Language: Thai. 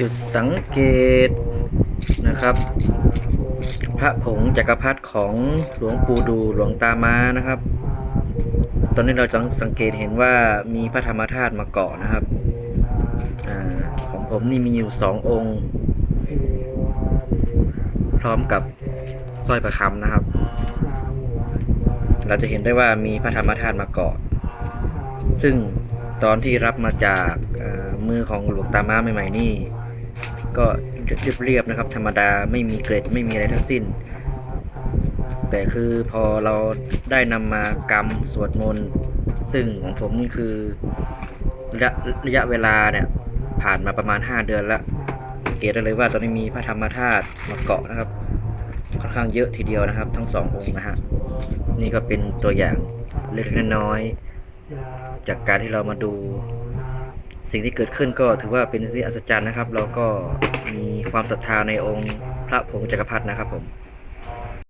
จุดสังเกตนะครับ พระผงจักรพรรดิของหลวงปู่ดูหลวงตามานะครับ ตอนนี้เราจะสังเกตเห็นว่ามีพระธรรมธาตุมาเกาะนะครับอของผมนี่มีอยู่สององค์ พร้อมกับสร้อยประคำนะครับ เราจะเห็นได้ว่ามีพระธรรมธาตุมาเกาะ ซึ่งตอนที่รับมาจากมือของหลวงตามาใหม่ๆนี่ ก็เรียบๆนะครับ ธรรมดาไม่มีเกรดไม่มีอะไรทั้งสิ้น แต่คือพอเราได้นำมากรรมสวดมนต์ซึ่งของผมนี่คือระยะระยะเวลาเนี่ยผ่านมาประมาณ 5 เดือนแล้วสังเกตได้เลยว่าตอนนี้มีพระธรรมธาตุมาเกาะนะครับ ค่อนข้างเยอะทีเดียวนะครับ ทั้งสององค์นะฮะนี่ก็เป็นตัวอย่างเล็กๆน้อยๆจากการที่เรามาดู สิ่งที่เกิดขึ้นก็ถือว่าเป็นสิ่งที่อัศจรรย์นะครับ เราก็มีความศรัทธาในองค์พระผงจักรพรรดินะครับผม